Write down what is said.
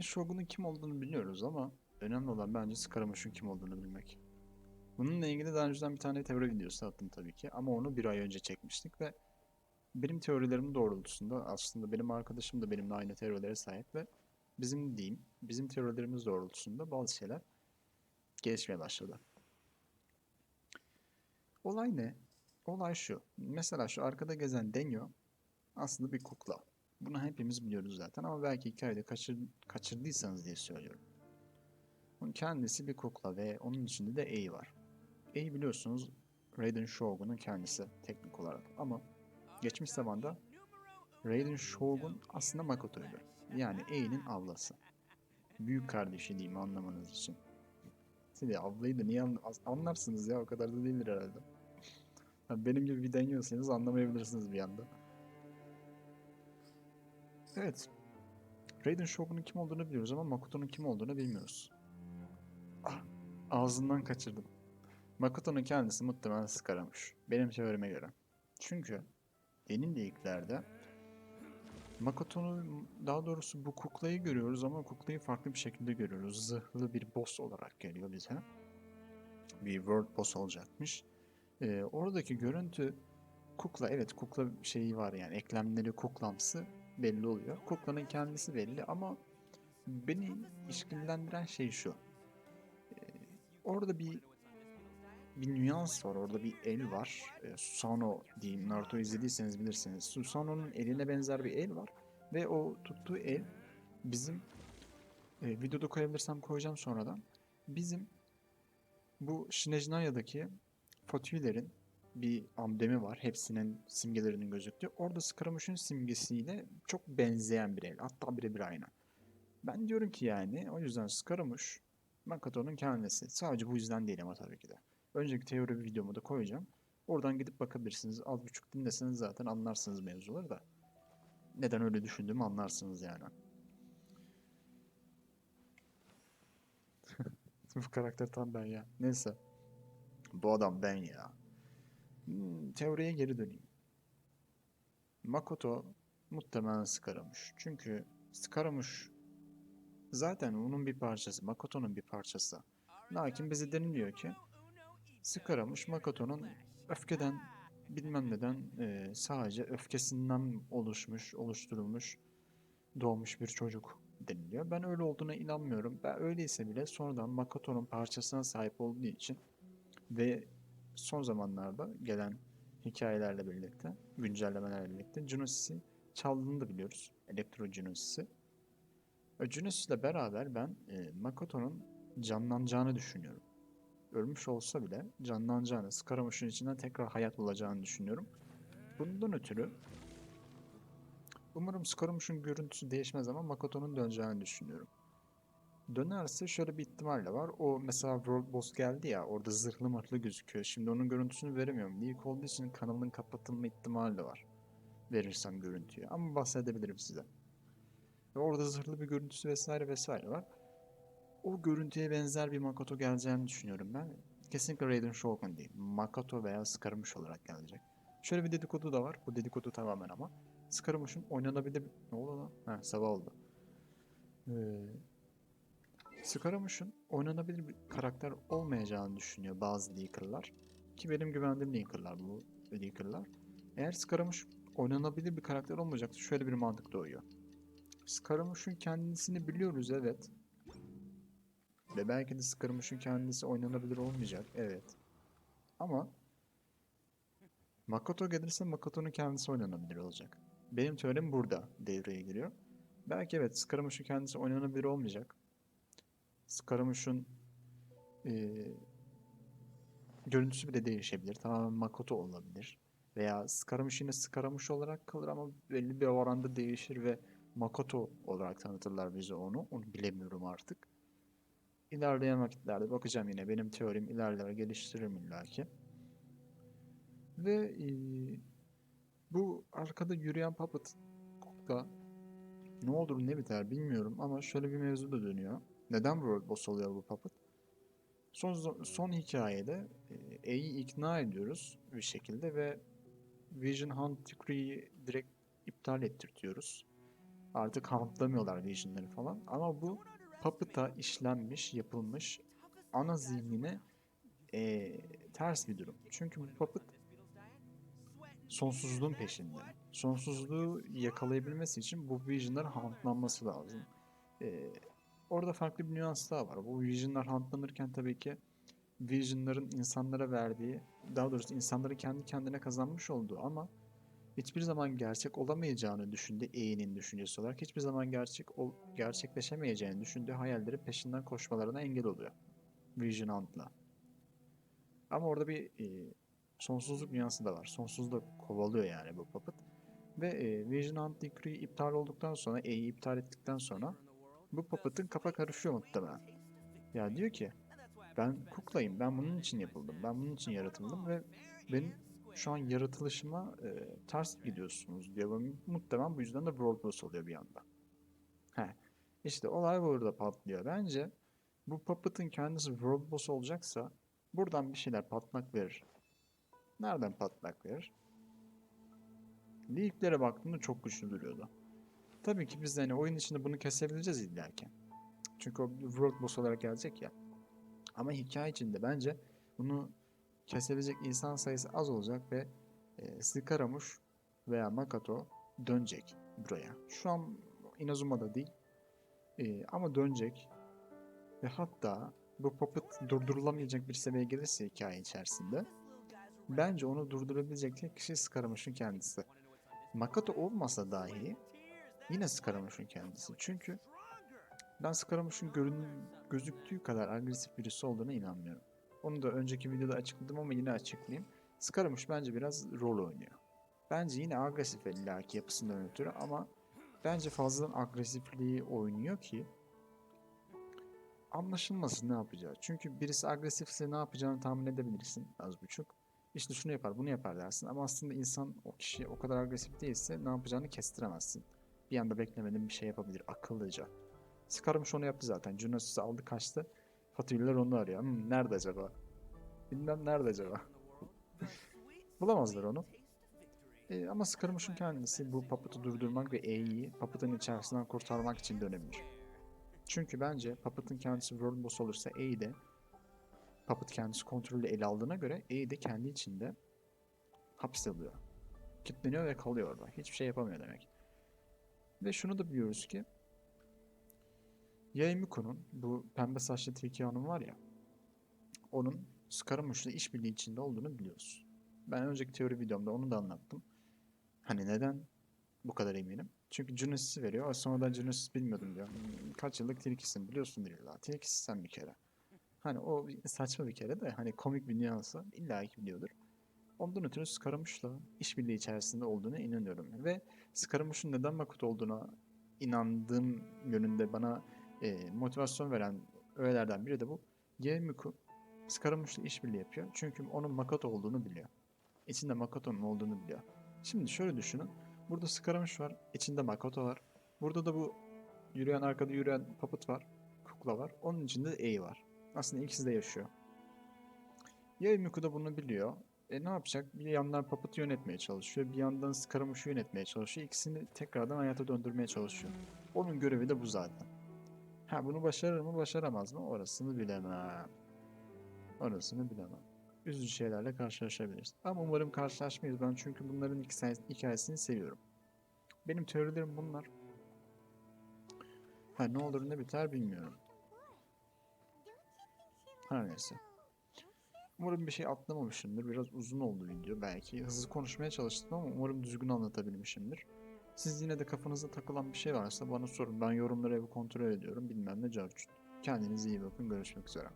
Raiden Shogun'un kim olduğunu biliyoruz ama önemli olan bence Scaramouche'un kim olduğunu bilmek. Bununla ilgili daha önceden bir tane teori videosu attım tabii ki ama onu bir ay önce çekmiştik ve benim teorilerim doğrultusunda aslında benim arkadaşım da benimle aynı teorilere sahip ve bizim diyeyim, bizim teorilerimiz doğrultusunda bazı şeyler gelişmeye başladı. Olay ne? Olay şu. Mesela şu arkada gezen Denyo aslında bir kukla. Bunu hepimiz biliyoruz zaten ama belki hikayede kaçır, kaçırdıysanız diye söylüyorum. Onun kendisi bir kukla ve onun içinde de Ei var. Ei biliyorsunuz Raiden Shogun'un kendisi teknik olarak ama geçmiş zamanda Raiden Shogun aslında Makoto'ydu. Yani Ei'nin ablası. Büyük kardeşi diyeyim anlamanız için. Siz de ablayı da niye anla- anlarsınız ya o kadar da değildir herhalde. Ha, Benim gibi bir deniyorsanız anlamayabilirsiniz bir anda. Evet. Raiden Shogun'un kim olduğunu biliyoruz ama Makoto'nun kim olduğunu bilmiyoruz. Ah, ağzından kaçırdım. Makoto'nun kendisi muhtemelen Scaramouche. Benim teorime göre. Çünkü benim ilklerde Makoto'nu daha doğrusu bu kuklayı görüyoruz ama kuklayı farklı bir şekilde görüyoruz. Zırhlı bir boss olarak geliyor bize. Bir world boss olacakmış. Ee, oradaki görüntü kukla evet kukla şeyi var yani eklemleri kuklamsı belli oluyor. Kuklanın kendisi belli ama beni işkillendiren şey şu. Ee, orada bir bir nüans var. Orada bir el var. Ee, Susano diyeyim. Naruto izlediyseniz bilirsiniz. Susano'nun eline benzer bir el var. Ve o tuttuğu el bizim e, videoda koyabilirsem koyacağım sonradan. Bizim bu Shinejinaya'daki Fatüilerin bir amblemi var. Hepsinin simgelerinin gözüktüğü. Orada Scaramouche'un simgesiyle çok benzeyen bir el. Hatta birebir aynı. Ben diyorum ki yani o yüzden Scaramouche Makoto'nun kendisi. Sadece bu yüzden değil ama tabii ki de. Önceki teori videomu da koyacağım. Oradan gidip bakabilirsiniz. Az buçuk dinleseniz zaten anlarsınız mevzuları da. Neden öyle düşündüğümü anlarsınız yani. Bu karakter tam ben ya. Neyse. Bu adam ben ya. Hmm, teoriye geri döneyim. Makoto muhtemelen Scaramouche. Çünkü Scaramouche zaten onun bir parçası. Makoto'nun bir parçası. Lakin bize deniliyor ki Scaramouche Makoto'nun öfkeden bilmem neden e, sadece öfkesinden oluşmuş, oluşturulmuş, doğmuş bir çocuk deniliyor. Ben öyle olduğuna inanmıyorum. Ben öyleyse bile sonradan Makoto'nun parçasına sahip olduğu için ve son zamanlarda gelen hikayelerle birlikte, güncellemelerle birlikte Genesis'i çaldığını da biliyoruz. Elektro Genesis'i. Genesis'le beraber ben e, Makoto'nun canlanacağını düşünüyorum. Ölmüş olsa bile canlanacağını, Scaramouche'un içinden tekrar hayat bulacağını düşünüyorum. Bundan ötürü umarım Scaramouche'un görüntüsü değişmez ama Makoto'nun döneceğini düşünüyorum. Dönerse şöyle bir ihtimal de var. O mesela World Boss geldi ya orada zırhlı mırhlı gözüküyor. Şimdi onun görüntüsünü veremiyorum. Leak olduğu için kanalın kapatılma ihtimali de var. Verirsem görüntüyü. Ama bahsedebilirim size. Ve orada zırhlı bir görüntüsü vesaire vesaire var. O görüntüye benzer bir Makoto geleceğini düşünüyorum ben. Kesinlikle Raiden Shogun değil. Makoto veya Scaramouche olarak gelecek. Şöyle bir dedikodu da var. Bu dedikodu tamamen ama. Scaramouche'un oynanabilir... Ne oldu lan? Ha sabah oldu. Ee, Scaramouche'un oynanabilir bir karakter olmayacağını düşünüyor bazı leakerlar. Ki benim güvendiğim leakerlar bu leakerlar. Eğer Scaramouche oynanabilir bir karakter olmayacaksa şöyle bir mantık doğuyor. Scaramouche'un kendisini biliyoruz evet. Ve belki de Scaramouche'un kendisi oynanabilir olmayacak evet. Ama Makoto gelirse Makoto'nun kendisi oynanabilir olacak. Benim teorim burada devreye giriyor. Belki evet Scaramouche'un kendisi oynanabilir olmayacak. Scaramouche'un eee, görüntüsü bile değişebilir. Tamamen Makoto olabilir. Veya Scaramouche yine Scaramouche olarak kalır ama belli bir oranda değişir ve Makoto olarak tanıtırlar bize onu. Onu bilemiyorum artık. İlerleyen vakitlerde bakacağım yine. Benim teorim ilerler geliştiririm illaki. Ve eee, bu arkada yürüyen puppet da ne olur ne biter bilmiyorum ama şöyle bir mevzu da dönüyor. Neden World Boss oluyor bu puppet? Son son hikayede e, E'yi ikna ediyoruz bir şekilde ve Vision Hunt Decree'yi direkt iptal ettirtiyoruz. Artık hantlamıyorlar visionları falan. Ama bu Puppet'a işlenmiş, yapılmış ana zihnine eee, ters bir durum. Çünkü bu Puppet sonsuzluğun peşinde. Sonsuzluğu yakalayabilmesi için bu vision'ların hantlanması lazım. Eee, orada farklı bir nüans daha var. Bu vision'lar hantlanırken tabii ki vision'ların insanlara verdiği, daha doğrusu insanları kendi kendine kazanmış olduğu ama hiçbir zaman gerçek olamayacağını düşündüğü E'nin düşüncesi olarak hiçbir zaman gerçek ol, gerçekleşemeyeceğini düşündüğü hayalleri peşinden koşmalarına engel oluyor. Vision Hunt'la. Ama orada bir e, sonsuzluk nüansı da var. Sonsuzluk kovalıyor yani bu puppet. Ve e, Vision Hunt Decree iptal olduktan sonra, E'yi iptal ettikten sonra bu puppet'ın kafa karışıyor muhtemelen. Ya diyor ki ben kuklayım, ben bunun için yapıldım, ben bunun için yaratıldım ve benim şu an yaratılışıma e, ters gidiyorsunuz diyor. Ve muhtemelen bu yüzden de Boss oluyor bir anda. He. İşte olay burada patlıyor. Bence bu Puppet'ın kendisi World Boss olacaksa buradan bir şeyler patlak verir. Nereden patlak verir? Leaklere baktığımda çok güçlü duruyordu. Tabii ki biz de hani oyun içinde bunu kesebileceğiz illaki. Çünkü o World Boss olarak gelecek ya. Ama hikaye içinde bence bunu kesebilecek insan sayısı az olacak ve e, Skaramuş veya Makato dönecek buraya. Şu an Inazuma'da değil e, ama dönecek ve hatta bu Puppet durdurulamayacak bir seviyeye gelirse hikaye içerisinde bence onu durdurabilecek tek kişi Skaramush'un kendisi. Makato olmasa dahi yine Skaramush'un kendisi. Çünkü ben Skaramush'un görün gözüktüğü kadar agresif birisi olduğuna inanmıyorum. Onu da önceki videoda açıkladım ama yine açıklayayım. Skaramush bence biraz rol oynuyor. Bence yine agresif illaki yapısından ötürü ama bence fazladan agresifliği oynuyor ki anlaşılmasın ne yapacağı. Çünkü birisi agresifse ne yapacağını tahmin edebilirsin az buçuk. İşte şunu yapar bunu yapar dersin ama aslında insan o kişi o kadar agresif değilse ne yapacağını kestiremezsin. Bir anda beklemediğin bir şey yapabilir akıllıca. Skaramush onu yaptı zaten. Junos'u aldı kaçtı. Fatihliler onu arıyor. Hmm, nerede acaba? Bilmem nerede acaba? Bulamazlar onu. E, ama Skarmış'ın kendisi bu Puppet'ı durdurmak ve E'yi Puppet'ın içerisinden kurtarmak için dönebilir. Çünkü bence Puppet'ın kendisi World Boss olursa E'yi de Puppet kendisi kontrolü ele aldığına göre E'yi de kendi içinde hapse alıyor. Kilitleniyor ve kalıyor orada. Hiçbir şey yapamıyor demek. Ve şunu da biliyoruz ki Yaemiko'nun bu pembe saçlı tilki hanım var ya onun Scaramouche'la işbirliği içinde olduğunu biliyoruz. Ben önceki teori videomda onu da anlattım. Hani neden bu kadar eminim? Çünkü Genesis'i veriyor. Sonradan Genesis bilmiyordum diyor. "Hmm, Kaç yıllık tilkisin biliyorsun diyor. La tilkisi sen bir kere. Hani o saçma bir kere de hani komik bir nüansı illa ki biliyordur. Ondan ötürü Scaramouche'la işbirliği içerisinde olduğuna inanıyorum. Ve Scaramouche'un neden Makoto olduğuna inandığım yönünde bana e, motivasyon veren öğelerden biri de bu. Yaemiku Scaramouche'la işbirliği yapıyor. Çünkü onun Makoto olduğunu biliyor. İçinde Makoto'nun olduğunu biliyor. Şimdi şöyle düşünün. Burada Scaramouche var. içinde Makoto var. Burada da bu yürüyen arkada yürüyen Puppet var. Kukla var. Onun içinde de A var. Aslında ikisi de yaşıyor. Yaemiku da bunu biliyor. E ne yapacak? Bir yandan Puppet'ı yönetmeye çalışıyor. Bir yandan Scaramouche'u yönetmeye çalışıyor. İkisini tekrardan hayata döndürmeye çalışıyor. Onun görevi de bu zaten. Ha bunu başarır mı başaramaz mı orasını bilemem. Orasını bilemem. Üzücü şeylerle karşılaşabiliriz. Ama umarım karşılaşmayız ben çünkü bunların hikayes- hikayesini seviyorum. Benim teorilerim bunlar. Ha ne olur ne biter bilmiyorum. Her neyse. Umarım bir şey atlamamışımdır. Biraz uzun oldu video belki. Hızlı konuşmaya çalıştım ama umarım düzgün anlatabilmişimdir. Siz yine de kafanızda takılan bir şey varsa bana sorun. Ben yorumları evi kontrol ediyorum. Bilmem ne cevap. Kendinize iyi bakın. Görüşmek üzere.